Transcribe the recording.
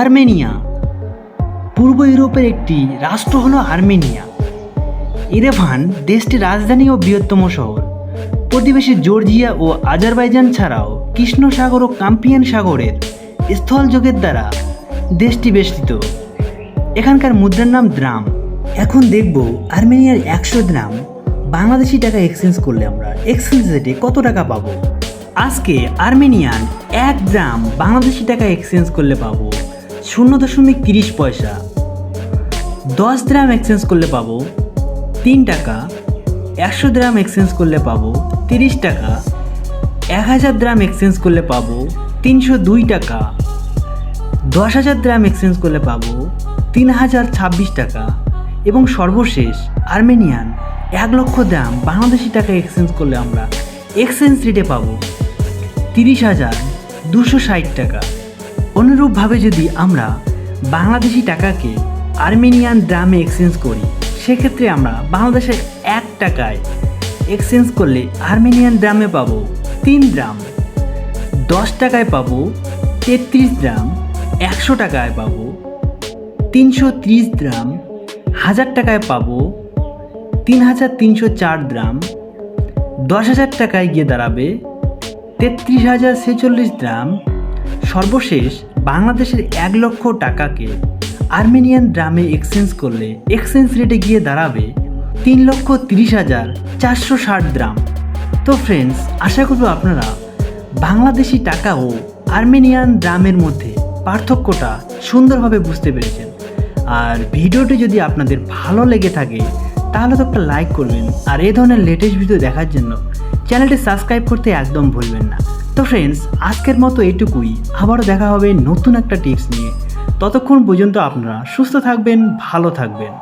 Armenia. পূর্ব ইউরোপের একটি রাষ্ট্র হলো আর্মেনিয়া। ইরেভান দেশটির রাজধানী ও বৃহত্তম শহর। প্রতিবেশী জর্জিয়া ও আজারবাইজান ছাড়াও কৃষ্ণ সাগর ও কাম্পিয়ান সাগরের স্থলযোগের দ্বারা দেশটি বেষ্টিত। এখানকার মুদ্রার নাম দ্রাম। এখন দেখব আর্মেনিয়ার একশো দ্রাম বাংলাদেশি টাকা এক্সচেঞ্জ করলে আমরা। এক্সচেঞ্জ রেটে কত টাকা পাবো? আজকে আর্মেনিয়ান এক গ্রাম বাংলাদেশি টাকা এক্সচেঞ্জ করলে পাবো শূন্য দশমিক তিরিশ পয়সা। দশ গ্রাম এক্সচেঞ্জ করলে পাবো তিন টাকা, একশো গ্রাম এক্সচেঞ্জ করলে পাবো তিরিশ টাকা, এক হাজার গ্রাম এক্সচেঞ্জ করলে পাবো তিনশো দুই টাকা, দশ হাজার গ্রাম এক্সচেঞ্জ করলে পাবো তিন হাজার ছাব্বিশ টাকা এবং সর্বশেষ আর্মেনিয়ান এক লক্ষ দাম বাংলাদেশি টাকা এক্সচেঞ্জ করলে আমরা এক্সচেঞ্জ রেটে পাবো তিরিশ হাজার দুশো ষাট টাকা। অনুরূপভাবে যদি আমরা বাংলাদেশি টাকাকে আর্মেনিয়ান ড্রামে এক্সচেঞ্জ করি, সেক্ষেত্রে আমরা বাংলাদেশের এক টাকায় এক্সচেঞ্জ করলে আর্মেনিয়ান ড্রামে পাব তিন গ্রাম দশ টাকায় পাব তেত্রিশ গ্রাম একশো টাকায় পাবো তিনশো ত্রিশ গ্রাম হাজার টাকায় পাবো তিন হাজার তিনশো চার গ্রাম দশ হাজার টাকায় গিয়ে দাঁড়াবে তেত্রিশ হাজার ছেচল্লিশ গ্রাম সর্বশেষ বাংলাদেশের এক লক্ষ টাকাকে আর্মেনিয়ান ড্রামে এক্সচেঞ্জ করলে এক্সচেঞ্জ রেটে গিয়ে দাঁড়াবে তিন লক্ষ তিরিশ হাজার চারশো ষাট গ্রাম। তো ফ্রেন্ডস আশা করব আপনারা বাংলাদেশি টাকা ও আর্মেনিয়ান ড্রামের মধ্যে পার্থক্যটা সুন্দরভাবে বুঝতে পেরেছেন। আর ভিডিওটি যদি আপনাদের ভালো লেগে থাকে, তাহলে তো একটা লাইক করবেন। আর এই ধরনের লেটেস্ট ভিডিও দেখার জন্য চ্যানেলটি সাবস্ক্রাইব করতে একদম ভুলবেন না। তো ফ্রেন্ডস আজকের মতো এটুকুই আবারও দেখা হবে নতুন একটা টিপস নিয়ে। ততক্ষণ পর্যন্ত আপনারা সুস্থ থাকবেন, ভালো থাকবেন।